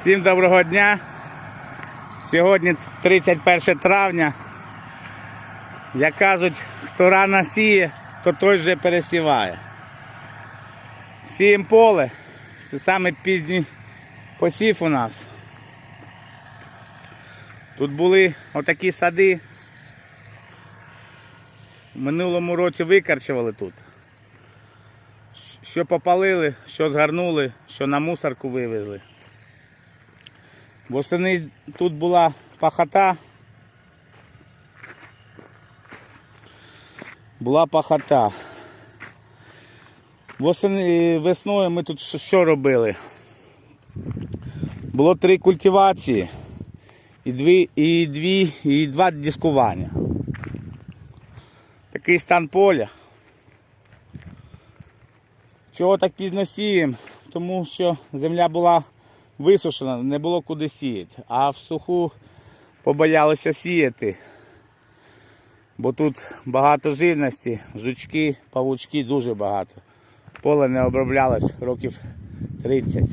Всім доброго дня. Сьогодні 31 травня. Як кажуть, хто рано сіє, то той вже пересіває. Сіємо поле. Це саме пізній посів у нас. Тут були отакі сади. В минулому році викарчували тут. Що попалили, що згарнули, що на мусорку вивезли. Восени тут була пахота. Була пахота. Восени, весною ми тут що робили? Було три культивації і дві, і дві, і два дискування. Такий стан поля. Чого так пізно сіємо? Тому що земля була висушена, не було куди сіяти. А в суху побоялися сіяти. Бо тут багато живності, жучки, павучки дуже багато. Поле не оброблялось років 30.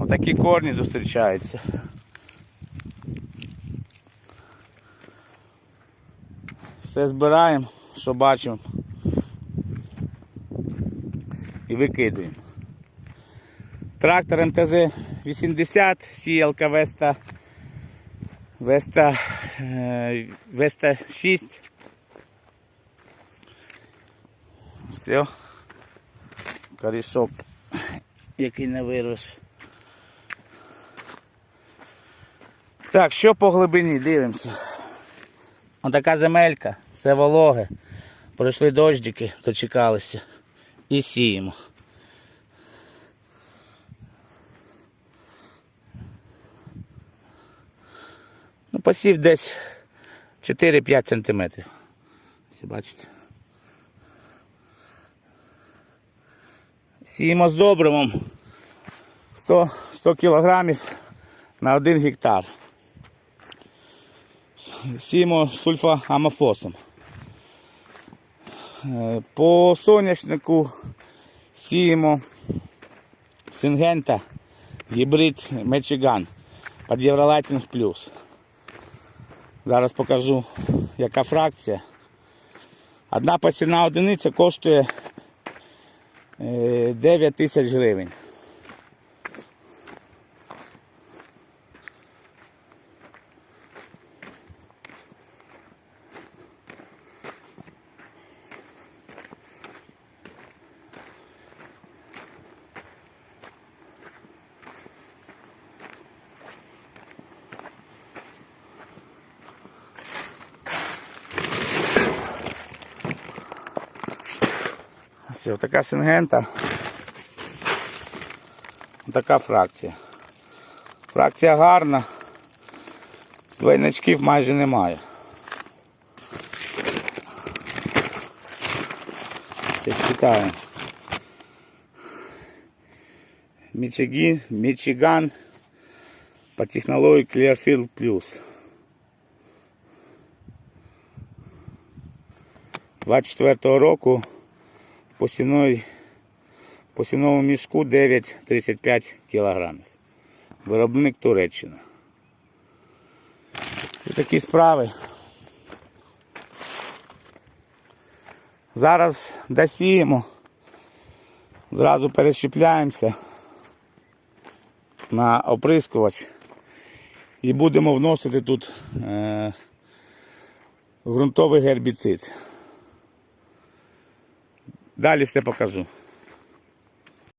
Отакі корні зустрічаються. Все збираємо, що бачимо. І викидуємо. Трактор МТЗ-80, сіялка Веста, Веста, е, Веста 6. Все. Корішок, який не вирвеш. Так, що по глибині, дивимося. Отака земелька, все вологе. Пройшли дощики, дочекалися. І сіємо. Посів десь 4-5 сантиметрів. Бачите. Сіємо з добривом 100, 100 кілограмів на 1 гектар. Сіємо сульфоамофосом. Е, По соняшнику сіємо сингента гібрид Мечиган під Євролайтинг плюс. Зараз покажу, яка фракція. Одна посівна одиниця коштує е, 9 тисяч гривень. Ось така сингента. Така фракція. Фракція гарна. Двойничків майже немає. Читаємо. Мічиган, Мічиган по технології Clearfield Plus. 24 року посівної, посівному мішку 9,35 кілограмів. Виробник Туреччина. Ось такі справи. Зараз досіємо, зразу перещепляємося на оприскувач і будемо вносити тут е, ґрунтовий гербіцид. Далі все покажу.